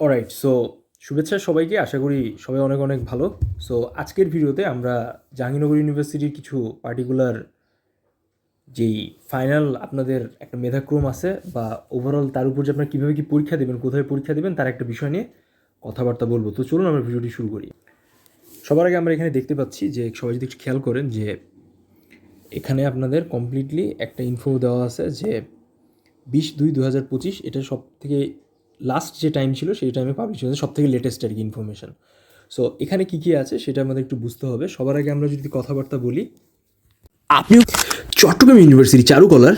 Alright so শুভেচ্ছা সবাইকে, আশা করি সবাই অনেক অনেক ভালো। সো আজকের ভিডিওতে আমরা জাহাঙ্গীরনগর ইউনিভার্সিটির কিছু পার্টিকুলার যেই ফাইনাল আপনাদের একটা মেধাক্রম আছে বা ওভারঅল তার উপর যে আপনারা কীভাবে কি পরীক্ষা দেবেন, কোথায় পরীক্ষা দেবেন, তার একটা বিষয় নিয়ে কথাবার্তা বলব। তো চলুন আমরা ভিডিওটি শুরু করি। সবার আগে আমরা এখানে দেখতে পাচ্ছি যে সবাই যদি একটু খেয়াল করেন যে এখানে আপনাদের কমপ্লিটলি একটা ইনফো দেওয়া আছে যে বিশ দুই দু হাজার পঁচিশ, এটা সব থেকে লাস্ট যে টাইম ছিল সেই টাইমে পাবলিশ হয়েছে সব থেকে লেটেস্ট আর কি ইনফরমেশন সো এখানে কী কী আছে সেটা আমাদের একটু বুঝতে হবে। সবার আগে আমরা যদি কথাবার্তা বলি আপনিও চট্টগ্রাম ইউনিভার্সিটি চারুকলার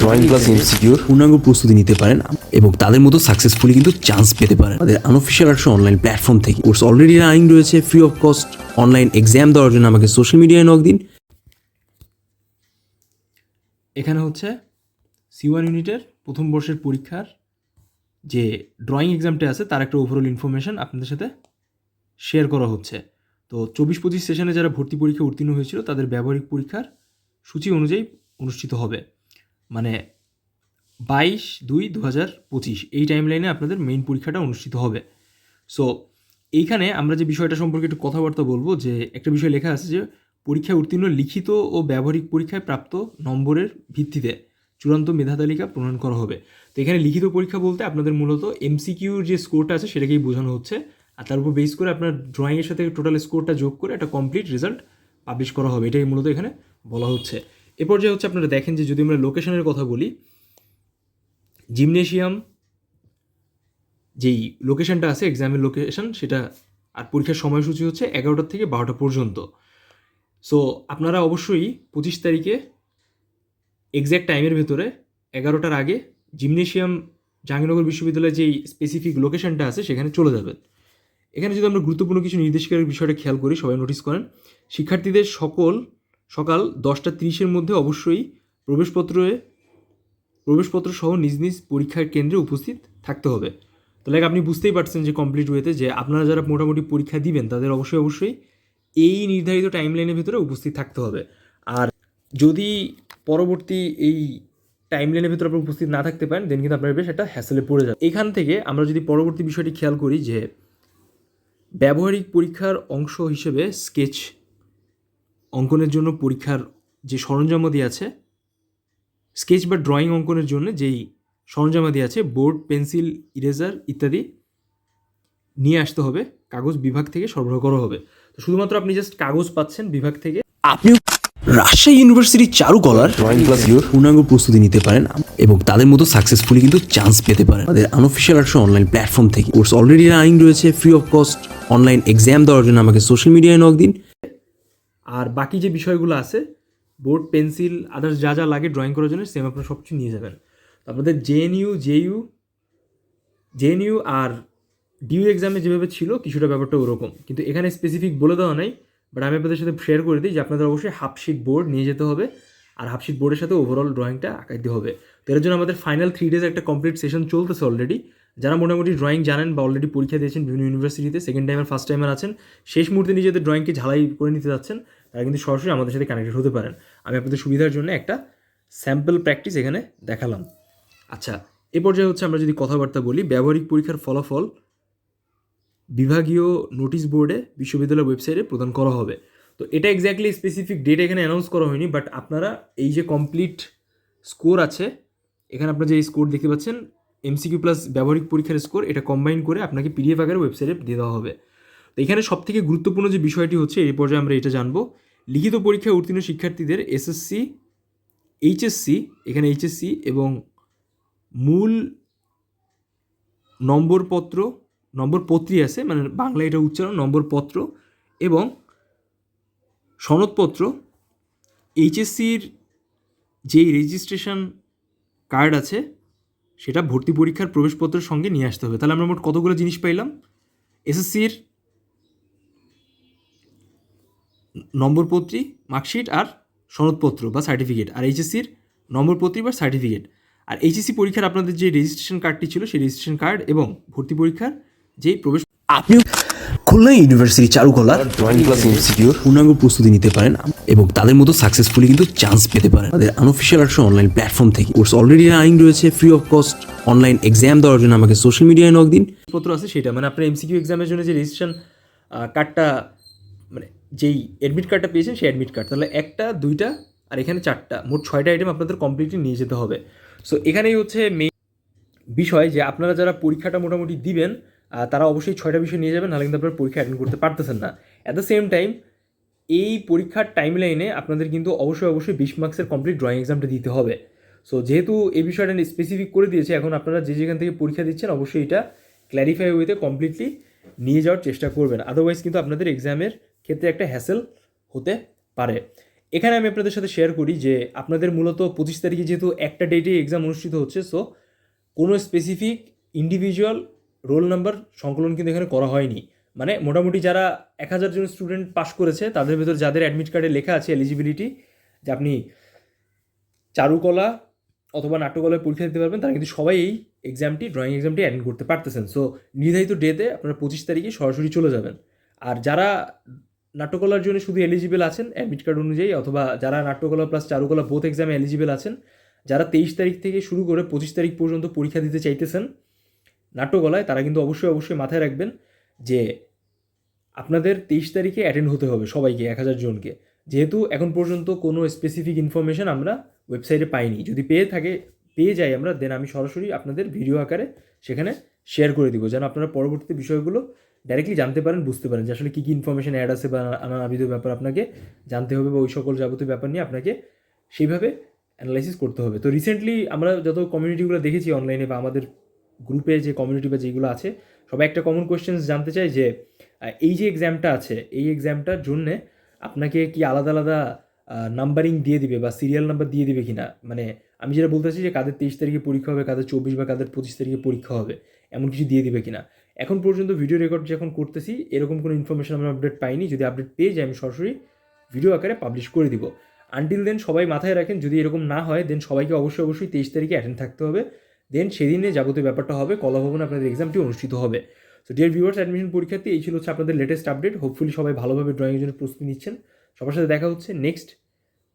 ড্রয়িং ক্লাস এমসিকিউর পূর্ণাঙ্গ প্রস্তুতি নিতে পারেন এবং তাদের মতো সাকসেসফুলি কিন্তু চান্স পেতে পারেন। তাদের আনঅফিসিয়াল আর্টস অনলাইন প্ল্যাটফর্ম থেকে। কোর্স অলরেডি রানিং রয়েছে free of cost online exam দেওয়ার জন্য আমাকে সোশ্যাল মিডিয়ায় নক দিন। এখানে হচ্ছে সি ওয়ান ইউনিটের প্রথম বর্ষের পরীক্ষার যে ড্রয়িং এক্সামটা আছে, তার একটা ওভারঅল ইনফরমেশন আপনাদের সাথে শেয়ার করা হচ্ছে। তো চব্বিশ পঁচিশ সেশনে যারা ভর্তি পরীক্ষা উত্তীর্ণ হয়েছিল, তাদের ব্যবহারিক পরীক্ষার সূচি অনুযায়ী অনুষ্ঠিত হবে। মানে বাইশ দুই দু হাজার পঁচিশ, এই টাইম লাইনে আপনাদের মেইন পরীক্ষাটা অনুষ্ঠিত হবে। সো এইখানে আমরা যে বিষয়টা সম্পর্কে একটু কথাবার্তা বলব, যে একটা বিষয় লেখা আছে যে, পরীক্ষায় উত্তীর্ণ লিখিত ও ব্যবহারিক পরীক্ষায় প্রাপ্ত নম্বরের ভিত্তিতে চূড়ান্ত মেধা তালিকা প্রণয়ন করা হবে। তো এখানে লিখিত পরীক্ষা বলতে আপনাদের মূলত এমসিকিউর যে স্কোরটা আছে সেটাকেই বোঝানো হচ্ছে। আর তার উপর বেস করে আপনার ড্রয়িংয়ের সাথে টোটাল স্কোরটা যোগ করে একটা কমপ্লিট রেজাল্ট পাবলিশ করা হবে। এটাই মূলত এখানে বলা হচ্ছে। এ পর্যায়ে হচ্ছে আপনারা দেখেন যে যদি আমরা লোকেশনের কথা বলি জিমনেশিয়াম যেই লোকেশনটা আছে এক্সামের লোকেশন সেটা আর পরীক্ষার সময়সূচি হচ্ছে এগারোটার থেকে বারোটা পর্যন্ত। সো আপনারা অবশ্যই পঁচিশ তারিখে এক্স্যাক্ট টাইমের ভেতরে এগারোটার আগে জিমনেশিয়াম জাহাঙ্গীরনগর বিশ্ববিদ্যালয়ের যেই স্পেসিফিক লোকেশনটা আছে, সেখানে চলে যাবেন। এখানে যদি আমরা গুরুত্বপূর্ণ কিছু নির্দেশিকার বিষয়টা খেয়াল করি, সবাই নোটিস করেন, শিক্ষার্থীদের সকল, সকাল দশটা তিরিশের মধ্যে অবশ্যই প্রবেশপত্রে প্রবেশপত্র সহ নিজ নিজ পরীক্ষার কেন্দ্রে উপস্থিত থাকতে হবে। তাহলে আপনি বুঝতেই পারছেন যে কমপ্লিট ওয়েতে যে আপনারা যারা মোটামুটি পরীক্ষা দিবেন, তাদের অবশ্যই অবশ্যই এই নির্ধারিত টাইম লাইনের ভিতরে উপস্থিত থাকতে হবে। আর যদি পরবর্তী এই টাইম লাইনের ভিতরে আপনি উপস্থিত না থাকতে পারেন দেন কিন্তু আপনার বেশ একটা হ্যাসেলে পড়ে যাবে এখান থেকে আমরা যদি পরবর্তী বিষয়টি খেয়াল করি যে ব্যবহারিক পরীক্ষার অংশ হিসেবে স্কেচ অঙ্কনের জন্য পরীক্ষার যে সরঞ্জামাদি আছে স্কেচ বা ড্রয়িং অঙ্কনের জন্য যেই সরঞ্জামাদি আছে বোর্ড পেন্সিল ইরেজার ইত্যাদি নিয়ে আসতে হবে, কাগজ বিভাগ থেকে সরবরাহ করা হবে। তো শুধুমাত্র আপনি জাস্ট কাগজ পাচ্ছেন বিভাগ থেকে। আপনিও রাজশাহী ইউনিভার্সিটি চারুকলার ড্রয়িং ক্লাস ইউর পূর্ণাঙ্গ প্রস্তুতি নিতে পারেন এবং তাদের মতো সাকসেসফুলি কিন্তু চান্স পেতে পারেন। তাদের আনঅফিসিয়াল আর্টস অনলাইন প্ল্যাটফর্ম থেকে। কোর্স অলরেডি রানিং রয়েছে free of cost online exam দেওয়ার জন্য আমাকে সোশ্যাল মিডিয়ায় নক দিন। আর বাকি যে বিষয়গুলো আছে বোর্ড পেন্সিল আদার্স যা যা লাগে ড্রয়িং করার জন্য সেম আপনারা সব কিছু নিয়ে যাবেন। আপনাদের জেএনইউ জেইউ জেএনইউ আর ডিউ এক্সামে যেভাবে ছিল কিছুটা ব্যাপারটা ওরকম। কিন্তু এখানে স্পেসিফিক বলে দেওয়া নাই। বাট আমি আপনাদের সাথে শেয়ার করে দিই যে আপনাদের অবশ্যই হাফশিট বোর্ড নিয়ে যেতে হবে। আর হাফশিট বোর্ডের সাথে ওভারঅল ড্রয়িংটা আঁকাইতে হবে। তো এর জন্য আমাদের ফাইনাল থ্রি ডেজ একটা কমপ্লিট সেশন চলতেছে অলরেডি যারা মোটামুটি ড্রয়িং জানেন বা অলরেডি পরীক্ষা দিয়েছেন বিভিন্ন ইউনিভার্সিটিতে সেকেন্ড টাইমের ফার্স্ট টাইমার আছেন, শেষ মুহূর্তে নিজেদের ড্রয়িংকে ঝালাই করে নিতে যাচ্ছেন, তারা কিন্তু সরাসরি আমাদের সাথে কানেক্টেড হতে পারেন। আমি আপনাদের সুবিধার জন্য একটা স্যাম্পল প্র্যাকটিস এখানে দেখালাম। আচ্ছা এ পর্যায়ে হচ্ছে আমরা যদি কথাবার্তা বলি, ব্যবহারিক পরীক্ষার ফলাফল বিভাগীয় নোটিশ বোর্ডে বিশ্ববিদ্যালয়ের ওয়েবসাইটে প্রদান করা হবে। তো এটা এক্স্যাক্টলি স্পেসিফিক ডেট এখানে অ্যানাউন্স করা হয়নি বাট আপনারা এই যে কমপ্লিট স্কোর আছে, এখানে আপনারা যে স্কোর দেখতে পাচ্ছেন এমসিকিউ প্লাস ব্যবহারিক পরীক্ষার স্কোর এটা কম্বাইন করে আপনাকে পিডিএফ আকারে ওয়েবসাইটে দিয়ে দেওয়া হবে। তো এখানে সবথেকে গুরুত্বপূর্ণ যে বিষয়টি হচ্ছে এই পর্যায়ে আমরা এটা জানব। লিখিত পরীক্ষায় উত্তীর্ণ শিক্ষার্থীদের এসএসসি এইচএসসি এখানে এইচএসসি এবং মূল নম্বরপত্র নম্বরপত্রী আছে মানে বাংলা এটা উচ্চারণ নম্বরপত্র এবং সনদপত্র। এইচএসসির যেই রেজিস্ট্রেশন কার্ড আছে, সেটা ভর্তি পরীক্ষার প্রবেশপত্রের সঙ্গে নিয়ে আসতে হবে। তাহলে আমরা মোট কতগুলো জিনিস পাইলাম? এসএসসির নম্বরপত্রী মার্কশিট আর সনদপত্র বা সার্টিফিকেট আর এইচএসসির নম্বরপত্রী বা সার্টিফিকেট আর এইচএসসি পরীক্ষার আপনাদের যে রেজিস্ট্রেশন কার্ডটি ছিল, সেই রেজিস্ট্রেশন কার্ড এবং ভর্তি পরীক্ষার যেই প্রবেশ আপনিও খুলনা ইউনিভার্সিটি চারুকলার ড্রয়িং ক্লাস এমসিকিউর পূর্ণাঙ্গ প্রস্তুতি নিতে পারেন এবং তাদের মতো সাকসেসফুলি কিন্তু চান্স পেতে পারেন। তাদের আনঅফিসিয়াল আর্টস অনলাইন প্ল্যাটফর্ম থেকে। কোর্স অলরেডি রানিং রয়েছে free of cost online exam দেওয়ার জন্য আমাকে সোশ্যাল মিডিয়ায় নক দিন। পত্র আছে সেটা মানে আপনার এমসিকিউ এক্সামের জন্য যে রেজিস্ট্রেশন কার্ডটা মানে যেই অ্যাডমিট কার্ডটা পেয়েছেন সেই অ্যাডমিট কার্ড তাহলে একটা দুইটা আর এখানে চারটা। মোট ছয়টা আইটেম আপনাদের কমপ্লিটলি নিয়ে যেতে হবে। সো এখানেই হচ্ছে মেইন বিষয় যে আপনারা যারা পরীক্ষাটা মোটামুটি দিবেন তারা অবশ্যই ছয়টা বিষয় নিয়ে যাবেন নাহলে কিন্তু আপনারা পরীক্ষা অ্যাটেন্ড করতে পারতেছেন না। অ্যাট দ্য সেম টাইম এই পরীক্ষার টাইম লাইনে আপনাদের কিন্তু অবশ্যই অবশ্যই বিশ মার্কসের কমপ্লিট ড্রয়িং এক্সামটা দিতে হবে। সো যেহেতু এই বিষয়টা স্পেসিফিক করে দিয়েছে, এখন আপনারা যে যেখান থেকে পরীক্ষা দিচ্ছেন, অবশ্যই এটা ক্ল্যারিফাই ওয়েতে কমপ্লিটলি নিয়ে যাওয়ার চেষ্টা করবেন। আদারওয়াইজ কিন্তু আপনাদের এক্সামের ক্ষেত্রে একটা হ্যাসেল হতে পারে। এখানে আমি আপনাদের সাথে শেয়ার করি যে, আপনাদের মূলত পঁচিশ তারিখে যেহেতু একটা ডেটে এক্সাম অনুষ্ঠিত হচ্ছে সো কোনো স্পেসিফিক ইন্ডিভিজুয়াল রোল নাম্বার সংকলন কিন্তু এখানে করা হয়নি। মানে মোটামুটি যারা এক হাজার জন স্টুডেন্ট পাশ করেছে, তাদের ভেতর যাদের অ্যাডমিট কার্ডে লেখা আছে এলিজিবিলিটি যে আপনি চারুকলা অথবা নাট্যকলায় পরীক্ষা দিতে পারবেন, তারা কিন্তু সবাই এই এক্সামটি ড্রয়িং এক্সামটি অ্যাটেন্ড করতে পারতেছেন। সো নির্ধারিত ডেতে আপনারা পঁচিশ তারিখে সরাসরি চলে যাবেন। আর যারা নাট্যকলার জন্য শুধু এলিজিবল আছেন অ্যাডমিট কার্ড অনুযায়ী, অথবা যারা নাট্যকলা প্লাস চারুকলা বোথ এক্সামে এলিজিবল আছেন, যারা তেইশ তারিখ থেকে শুরু করে পঁচিশ তারিখ পর্যন্ত পরীক্ষা দিতে চাইতেছেন নাট্যকলায় তারা কিন্তু অবশ্যই অবশ্যই মাথায় রাখবেন যে আপনাদের তেইশ তারিখে অ্যাটেন্ড হতে হবে সবাইকে, এক হাজার জনকে। যেহেতু এখন পর্যন্ত কোনো স্পেসিফিক ইনফরমেশন আমরা ওয়েবসাইটে পাইনি। যদি পেয়ে থাকে, পেয়ে যাই আমরা দেন আমি সরাসরি আপনাদের ভিডিও আকারে সেখানে শেয়ার করে দিব। যেন আপনারা পরবর্তীতে বিষয়গুলো ডাইরেক্টলি জানতে পারেন, বুঝতে পারেন যে আসলে কী কী ইনফরমেশন অ্যাড আছে বা নানাবিধ ব্যাপার আপনাকে জানতে হবে বা ওই সকল যাবতীয় ব্যাপার নিয়ে আপনাকে সেইভাবে অ্যানালাইসিস করতে হবে। তো রিসেন্টলি আমরা যত কমিউনিটিগুলো দেখেছি অনলাইনে বা আমাদের গ্রুপে যে কমিউনিটি বা যেগুলো আছে, সবাই একটা কমন কোয়েশ্চেন্স জানতে চাই যে এই যে এক্সামটা আছে, এই এক্সামটার জন্যে আপনাকে কি আলাদা আলাদা নাম্বারিং দিয়ে দিবে বা সিরিয়াল নাম্বার দিয়ে দিবে কিনা? মানে আমি যেটা বলতেছি যে কাদের তেইশ তারিখে পরীক্ষা হবে, কাদের চব্বিশ বা কাদের পঁচিশ তারিখে পরীক্ষা হবে, এমন কিছু দিয়ে দিবে কিনা? এখন পর্যন্ত ভিডিও রেকর্ড যখন করতেছি, এরকম কোনো ইনফরমেশন আমরা আপডেট পাইনি, যদি আপডেট পেয়ে যাই, আমি সরাসরি ভিডিও আকারে পাবলিশ করে দিব। আনটিল দেন সবাই মাথায় রাখেন, যদি এরকম না হয় দেন সবাইকে অবশ্যই অবশ্যই তেইশ তারিখে অ্যাটেন্ড থাকতে হবে। দেন সেদিনে যাবতীয় ব্যাপারটা হবে কলা ভবনে আপনাদের এক্সামটি অনুষ্ঠিত হবে। সো ডিয়ার ভিউয়ার্স অ্যাডমিশন পরীক্ষার্থী, এই ছিল হচ্ছে আপনাদের লেটেস্ট আপডেট হোপফুলি সবাই ভালোভাবে ড্রয়িংয়ের জন্য প্রস্তুতি নিচ্ছেন। সবার সাথে দেখা হচ্ছে নেক্সট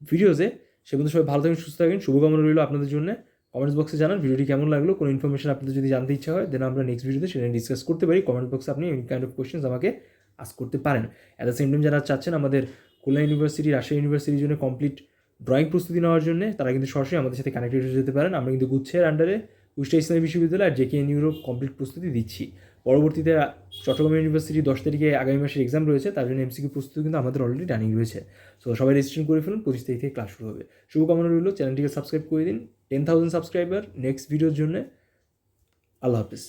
ভিডিওতে সে পর্যন্ত সবাই ভালো থাকেন সুস্থ থাকেন শুভকামনা রইল আপনাদের জন্য। কমেন্টস বক্সে জানান ভিডিওটি কেমন লাগল, কোনো ইনফরমেশন আপনাদের যদি জানতে ইচ্ছা হয় দেন আমরা নেক্সট ভিডিওতে সেটা ডিসকাস করতে পারি। কমেন্ট বক্সে আপনি এনি কাইন্ড অফ কোয়েশ্চেন্স আমাকে আস করতে পারেন। অ্যাট দ্য সেম টাইম যারা চাচ্ছেন আমাদের খুলনা ইউনিভার্সিটি রাজশাহী ইউনিভার্সিটির জন্য কমপ্লিট ড্রয়িং প্রস্তুতি নেওয়ার জন্য, তারা কিন্তু সরাসরি আমাদের সাথে কানেক্টেড হয়ে যেতে পারেন। আমরা কিন্তু গুচ্ছের আন্ডারে কুষ্টা ইসলামী বিশ্ববিদ্যালয় আর জেকে ইউরোপ কমপ্লিট প্রস্তুতি দিচ্ছি। পরবর্তীতে চট্টগ্রাম ইউনিভার্সিটি দশ তারিখে আগামী মাসের এক্সাম রয়েছে, তার জন্য এমসিকিউ প্রস্তুতি কিন্তু আমাদের অলরেডি রানিং রয়েছে। সো সবাই রেজিস্ট্রেশন করে ফেলুন, পঁচিশ তারিখ থেকে ক্লাস শুরু হবে। শুভকামনা রইল চ্যানেলটিকে সাবস্ক্রাইব করে দিন। টেন থাউজেন্ড সাবস্ক্রাইবার নেক্সট ভিডিওর জন্য। আল্লাহ হাফিজ।